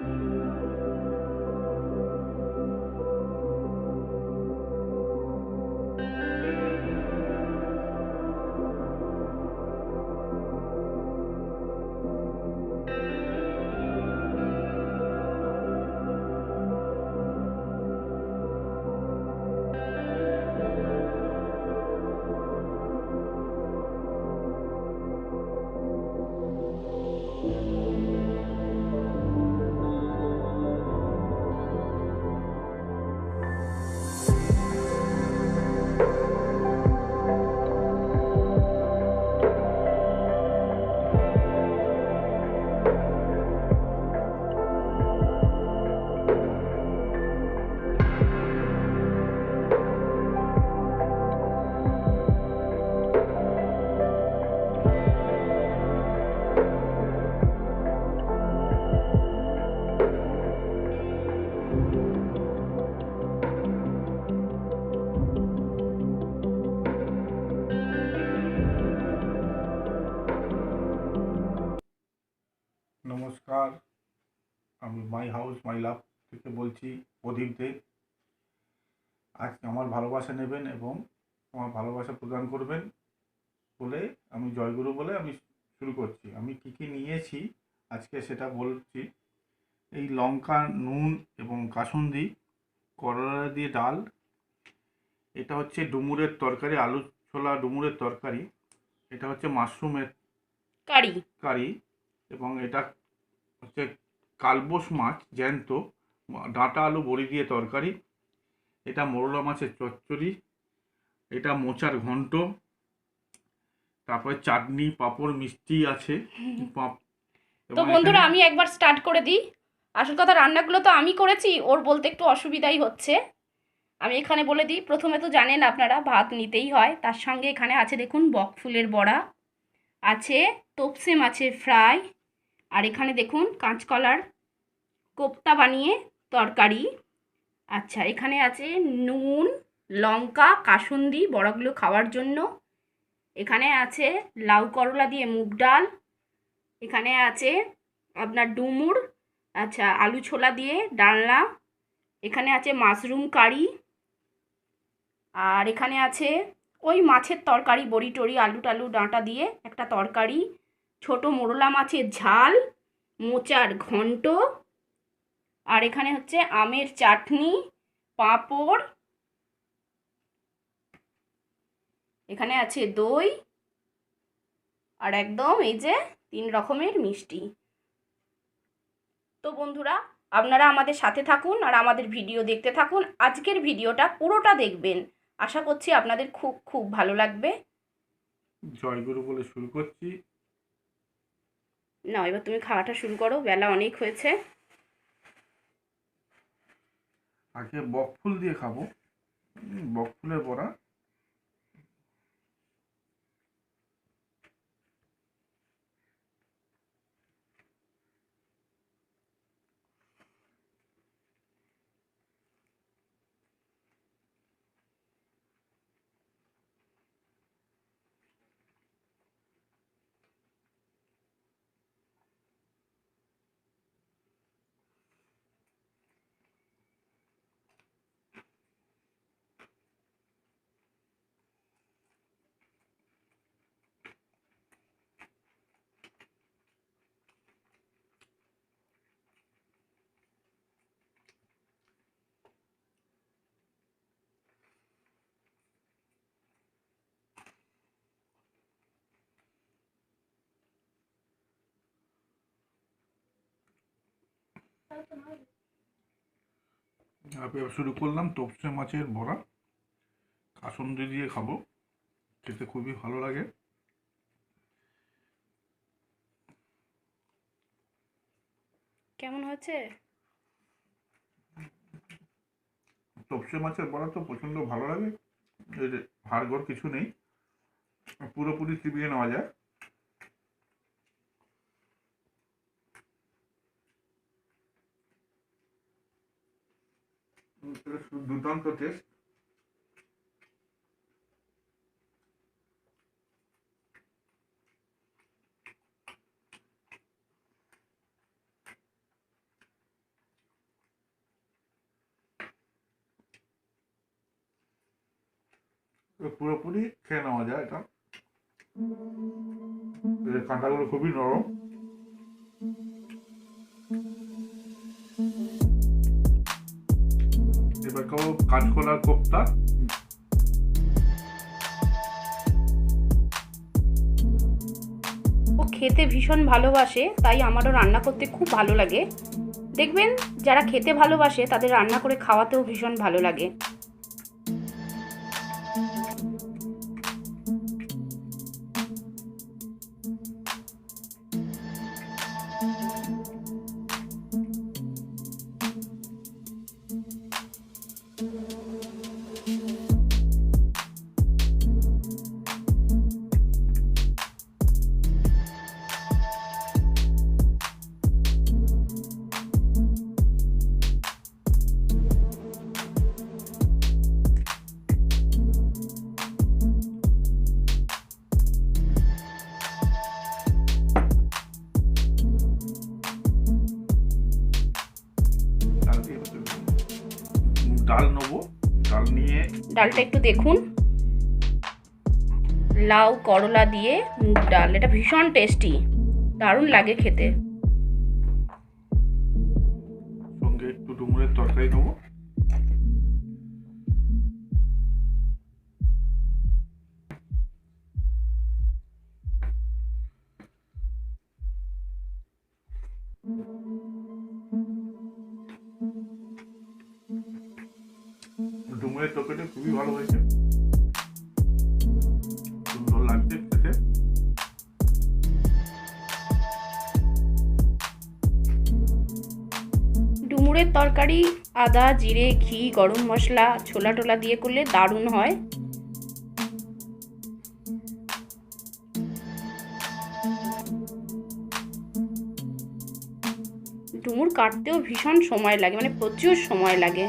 うん。আমি my house মাই লাভ থেকে বলছি প্রদীপ দে আজকে আমার ভালোবাসা নেবেন এবং আমার ভালোবাসা প্রদান করবেন বলে আমি জয়গুরু বলে আমি শুরু করছি। আমি কী কী নিয়েছি আজকে সেটা বলছি। এই লঙ্কা নুন এবং কাসুন্দি করলা দিয়ে ডাল। এটা হচ্ছে ডুমুরের তরকারি আলু ছোলা ডুমুরের তরকারি। এটা হচ্ছে মাশরুমের কারি। কারি এবং এটা হচ্ছে কালবোস মাছ জ্যান্ত ডাঁটা আলু বড়ি দিয়ে তরকারি এটা মোরলা মাছের চচ্চড়ি এটা মোচার ঘন্ট তারপরে চাটনি পাঁপড় মিষ্টি আছে তো বন্ধুরা আমি একবার স্টার্ট করে দিই। আসল কথা রান্নাগুলো তো আমি করেছি ওর বলতে একটু অসুবিধাই হচ্ছে। আমি এখানে বলে দিই প্রথমে তো জানেন আপনারা ভাত নিতেই হয় তার সঙ্গে এখানে আছে দেখুন বক ফুলের বড়া আছে তোপসে মাছের ফ্রাই আর এখানে দেখুন কাঁচকলার কোপ্তা বানিয়ে তরকারি। আচ্ছা এখানে আছে নুন, লঙ্কা, কাসুন্দি বড়াগুলো খাওয়ার জন্য। এখানে আছে লাউ করলা দিয়ে মুগ ডাল। এখানে আছে আপনার ডুমুর আচ্ছা আলু ছোলা দিয়ে ডালনা। এখানে আছে মাশরুম কারি। আর এখানে আছে ওই মাছের তরকারি, বড়ি টড়ি, আলু টালু, ডাঁটা দিয়ে একটা তরকারি। ছোট মোরলা মাছের ঝাল, মোচার ঘন্ট আর এখানে হচ্ছে আমের চাটনি পাঁপড় এখানে আছে দই আর একদম এই যে তিন রকমের মিষ্টি। তো বন্ধুরা আপনারা আমাদের সাথে থাকুন আর আমাদের ভিডিও দেখতে থাকুন। আজকের ভিডিওটা পুরোটা দেখবেন। আশা করছি আপনাদের খুব খুব ভালো লাগবে। জয়গুরু বলে শুরু করছি। না এবার তুমি খাওয়াটা শুরু করো। বেলা অনেক হয়েছে। আগে বকফুল দিয়ে খাব উম, বকফুলের বড়া শুরু করলাম তোপসে মাছের বড়া। কাসুন্দি দিয়ে খাব খেতে খুবই ভালো লাগে। কেমন হয়েছে? তপসে মাছের বড়া তো প্রচণ্ড ভালো লাগে হাড়গড় কিছু নেই পুরোপুরি চিবিয়ে নেওয়া যায়। দুর্দান্ত টেস্ট পুরোপুরি খেয়ে নেওয়া যায় এটা। কাঁটাগুলো খুবই নরম। এবার কোপ্তা। ও খেতে ভীষণ ভালোবাসে, তাই আমারও রান্না করতে খুব ভালো লাগে। দেখবেন, যারা খেতে ভালোবাসে, তাদের রান্না করে খাওয়াতেও ভীষণ ভালো লাগে। ডালটা একটু দেখুন। লাউ, করলা দিয়ে মুগ ডাল, এটা ভীষণ টেস্টি দারুণ লাগে খেতে। সঙ্গে একটু ডুমুরের তরকারি নেব। ডুমুরের তরকারি, আদা, জিরে, ঘি, গরম মশলা, ছোলা টোলা দিয়ে করলে দারুণ হয়। ডুমুর কাটতেও ভীষণ সময় লাগে মানে প্রচুর সময় লাগে।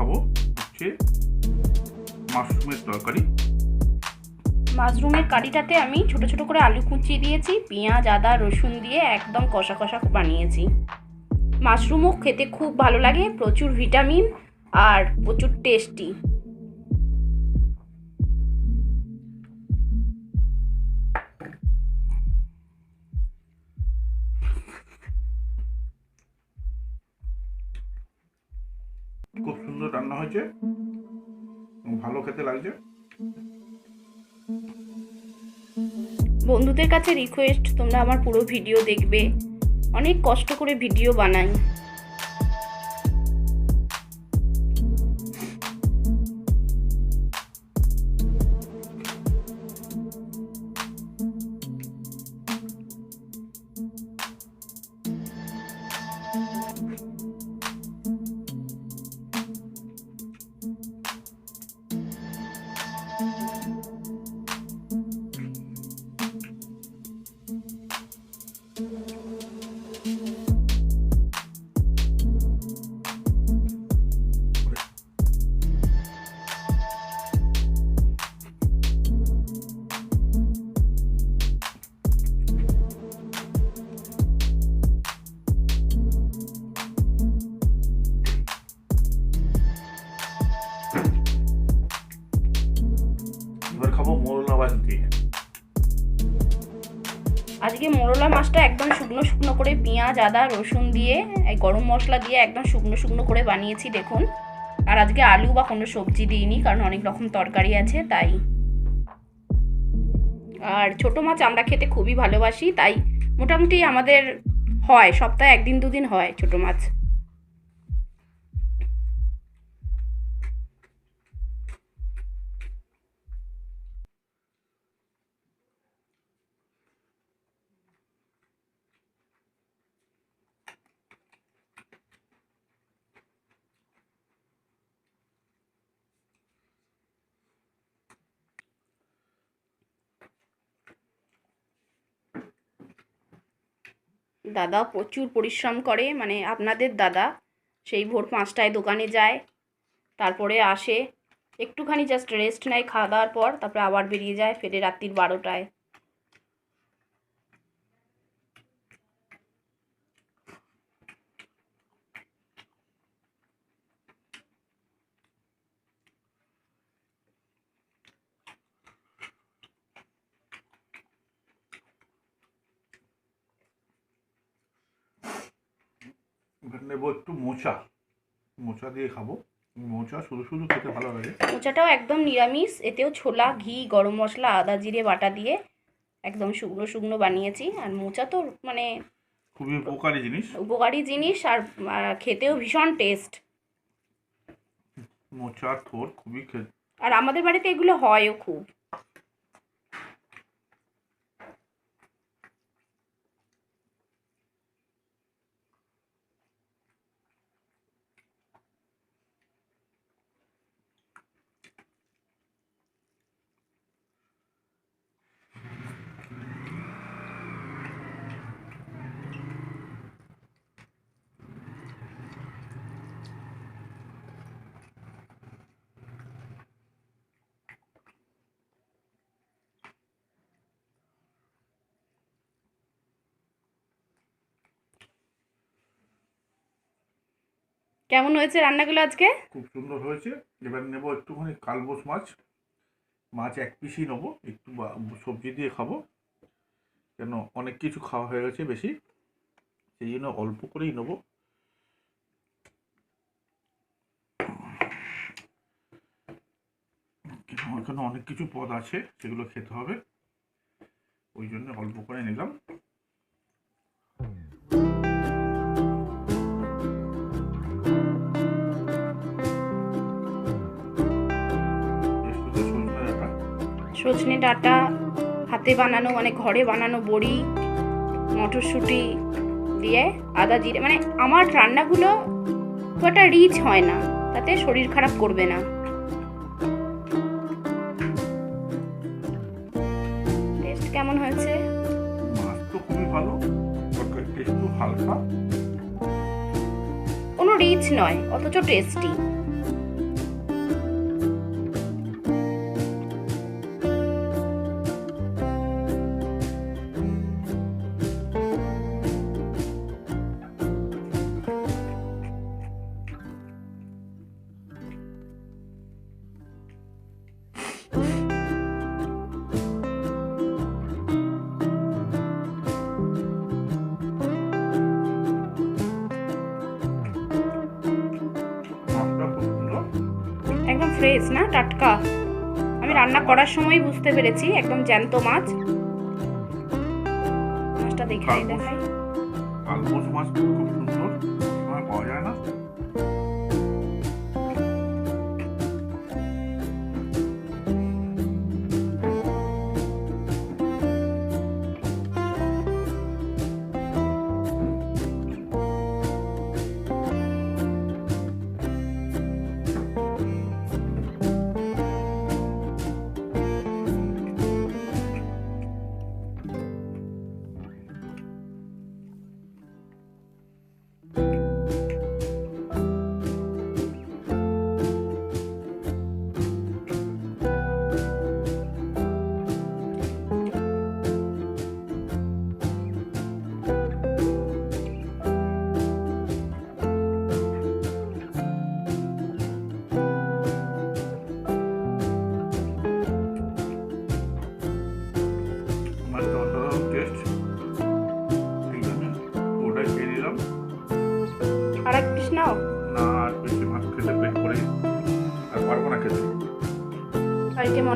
খাব, হচ্ছে মাশরুমের তরকারি। মাশরুমের কারিটাতে আমি ছোট ছোট করে আলু কুচিয়ে দিয়েছি, পেঁয়াজ, আদা, রসুন দিয়ে একদম কষা কষা বানিয়েছি। মাশরুমও খেতে খুব ভালো লাগে, প্রচুর ভিটামিন আর প্রচুর টেস্টি। হয়েছে। ভালো খেতে লাগছে। বন্ধুদের কাছে রিকোয়েস্ট তোমরা আমার পুরো ভিডিও দেখবে। অনেক কষ্ট করে ভিডিও বানাই। আজকে মোরলা মাছটা একদম শুকনো শুকনো করে পেঁয়াজ, আদা, রসুন দিয়ে, এই গরম মশলা দিয়ে একদম শুকনো শুকনো করে বানিয়েছি, দেখুন। আর আজকে আলু বা কোনো সবজি দিইনি, কারণ অনেক রকম তরকারি আছে, তাই। আর ছোট মাছ আমরা খেতে খুবই ভালোবাসি, তাই মোটামুটি আমাদের হয়, সপ্তাহে একদিন দুদিন হয় ছোট মাছ। দাদা প্রচুর পরিশ্রম করে মানে আপনাদের দাদা সেই ভোর পাঁচটায় দোকানে যায়, তারপরে আসে, একটুখানি জাস্ট রেস্ট নেয় খাওয়া দাওয়ার পর, তারপরে আবার বেরিয়ে যায়, ফেরে রাত্রির বারোটায় এবার নেব একটু মোচা মোচা দিয়ে খাব। মোচা শুধু শুধু খেতে ভালো লাগে। মোচাটাও একদম নিরামিষ এতেও ছোলা ঘি গরম মশলা আদা জিরে বাটা দিয়ে একদম শুকনো শুকনো বানিয়েছি। আর মোচা তো মানে খুবই উপকারী জিনিস। উপকারী জিনিস আর খেতেও ভীষণ টেস্ট। মোচার থোর খুবই আর আমাদের বাড়িতে এগুলো হয়ও খুব। কেমন হয়েছে রান্নাগুলো আজকে? খুব সুন্দর হয়েছে। এবার নেব একটুখানি কালবোস মাছ। মাছ এক পিসই নেব। একটু সবজি দিয়ে খাব। কেন, অনেক কিছু খাওয়া হয়ে গেছে বেশি। সেই জন্য অল্প করেই নেব। এখানে অনেক কিছু পদ আছে, সেগুলো খেতে হবে। ওই জন্য অল্প করে নিলাম। সজনে ডাঁটা হাতে বানানো মানে ঘরে বানানো বড়ি মটরশুঁটি দিয়ে আদা জিরে মানে আমার রান্নাগুলো খুব একটা রিচ হয় না তাতে শরীর খারাপ করবে না। টেস্ট কেমন হয়েছে? মাছ তো খুবই ভালো একটু হালকা। কোনো রিচ নয় অথচ টেস্টি একদম ফ্রেশ না? টাটকা। আমি রান্না করার সময় বুঝতে পেরেছি একদম জ্যান্ত মাছ। মাছটা দেখাই। দেখাই মাছ খুব সুন্দর।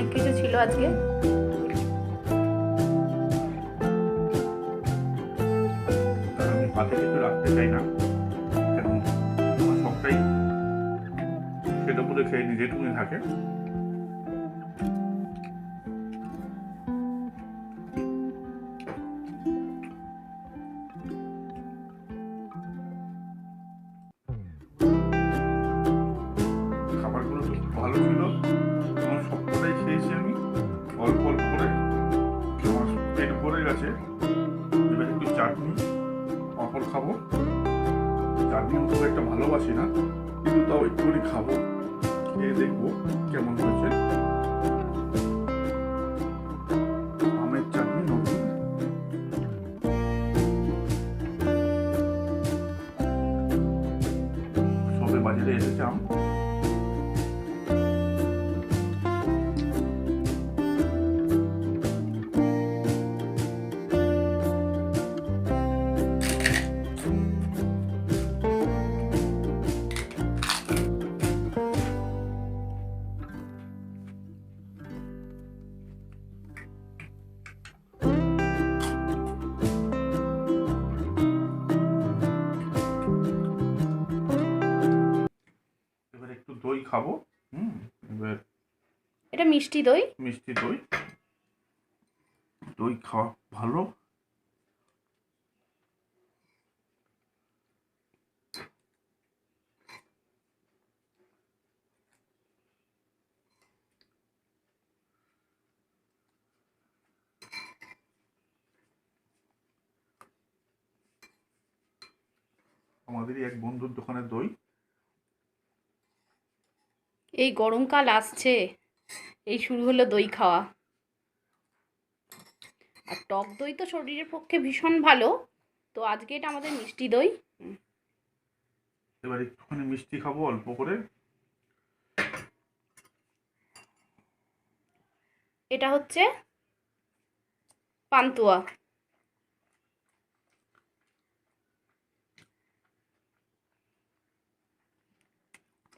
অনেক কিছু ছিল আজকে। আমি রাখতে চাই না। সবটাই সেটা খেয়ে নিজেটুকুই থাকে। গেছে এবার একটু চাটনি, পাঁপড় খাব। চাটনি আমি খুব একটা ভালোবাসি না, কিন্তু তাও একটুখানি খাব, খেয়ে দেখব কেমন হয়েছে। খাব। হুম এবার এটা মিষ্টি দই। মিষ্টি দই। দই খাওয়া ভালো। আমাদেরই এক বন্ধুর দোকানে দই। এই গরমকাল আসছে। এই শুরু হলো দই খাওয়া। আর টক দই তো শরীরের পক্ষে ভীষণ ভালো। তো আজকে এটা আমাদের মিষ্টি দই। এবার একটুখানি মিষ্টি খাব অল্প করে। এটা হচ্ছে পান্তুয়া।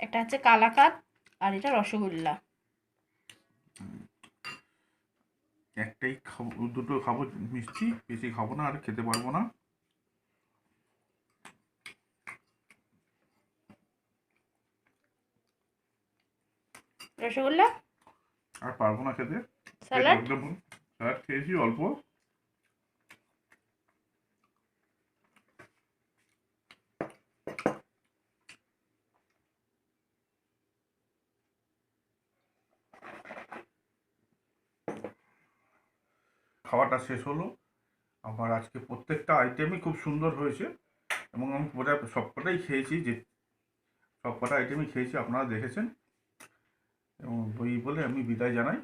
এটা হচ্ছে কালাকাত। আর এটা রসগোল্লা। একটাই খাব দুটো খাব মিষ্টি বেশি খাব না আর খেতে পারব না। রসগোল্লা? আর পারব না খেতে। স্যালাড? স্যালাড খেয়েছি অল্প। খাওয়াটা শেষ হলো। আমার আজকে প্রত্যেকটা আইটেমই খুব সুন্দর হয়েছে এবং আমি পুরো সবকটাই খেয়েছি যে সবকটা আইটেমই খেয়েছি, আপনারা দেখেছেন। এবং বই বলে আমি বিদায় জানাই।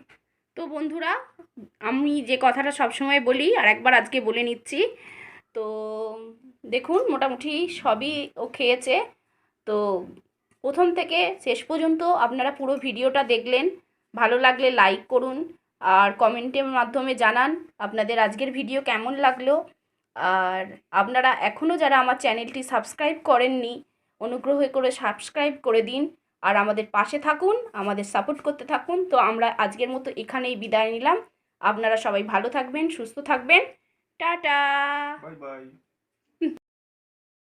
তো বন্ধুরা, আমি যে কথাটা সবসময় বলি আর একবার আজকে বলে নিচ্ছি। তো দেখুন, মোটামুটি সবই ও খেয়েছে। তো প্রথম থেকে শেষ পর্যন্ত আপনারা পুরো ভিডিওটা দেখলেন। ভালো লাগলে লাইক করুন। আর কমেন্টের মাধ্যমে জানান আপনাদের আজকের ভিডিও কেমন লাগল। আর আপনারা এখনও যারা আমার চ্যানেলটি সাবস্ক্রাইব করেননি, অনুগ্রহ করে সাবস্ক্রাইব করে দিন। আর আমাদের পাশে থাকুন, আমাদের সাপোর্ট করতে থাকুন। তো আমরা আজকের মতো এখানেই বিদায় নিলাম। আপনারা সবাই ভালো থাকবেন, সুস্থ থাকবেন। টাটা! Bye bye.